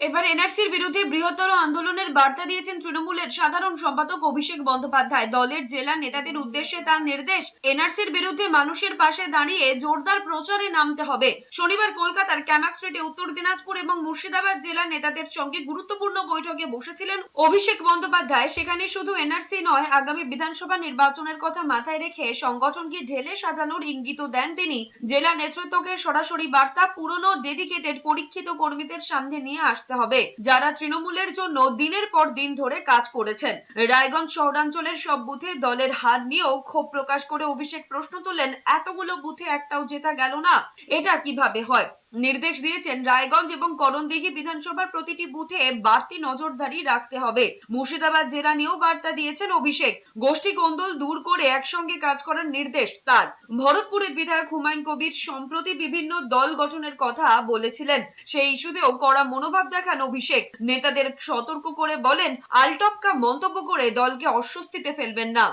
এবার এনআরসির বিরুদ্ধে বৃহত্তর আন্দোলনের বার্তা দিয়েছেন তৃণমূলের সাধারণ সম্পাদক অভিষেক বন্দ্যোপাধ্যায়। দলের জেলা নেতাদের উদ্দেশ্যে তার নির্দেশ, এনআরসির বিরুদ্ধে মানুষের পাশে দাঁড়িয়ে জোরদার প্রচারে নামতে হবে। শনিবার কলকাতার ক্যামাক স্ট্রিটে উত্তর দিনাজপুর এবং মুর্শিদাবাদ জেলার নেতাদের সঙ্গে গুরুত্বপূর্ণ বৈঠকে বসেছিলেন অভিষেক বন্দ্যোপাধ্যায়। সেখানে শুধু এনআরসি নয়, আগামী বিধানসভা নির্বাচনের কথা মাথায় রেখে সংগঠনকে ঢেলে সাজানোর ইঙ্গিত দেন তিনি। জেলা নেতৃত্বকে সরাসরি বার্তা, পুরনো ডেডিকেটেড পরীক্ষিত কর্মীদের সামনে নিয়ে আসতে হবে। যারা তৃণমূলের জন্য দিনের পর দিন ধরে কাজ করেছেন, রায়গঞ্জ শহরাঞ্চলের সব বুথে দলের হার নিয়েও ক্ষোভ প্রকাশ করে অভিষেক প্রশ্ন তোলেন এতগুলো বুথে একটাও জেতা গেল না? এটা কীভাবে হয়? নির্দেশ দিয়েছেন রায়গঞ্জ এবং করণদিঘি বিধানসভার প্রতিটি বুথে বাড়তি নজরদারি রাখতে হবে। মুর্শিদাবাদ জেলা নিয়েও বার্তা দিয়েছেন অভিষেক। গোষ্ঠী কোন্দল দূর করে একসঙ্গে কাজ করার নির্দেশ তার। ভরতপুরের বিধায়ক হুমায়ুন কবির সম্প্রতি বিভিন্ন দল গঠনের কথা বলেছিলেন। সেই ইস্যুতেও কড়া মনোভাব দেখান অভিষেক। নেতাদের সতর্ক করে বলেন, আলটপকা মন্তব্য করে দলকে অস্বস্তিতে ফেলবেন না।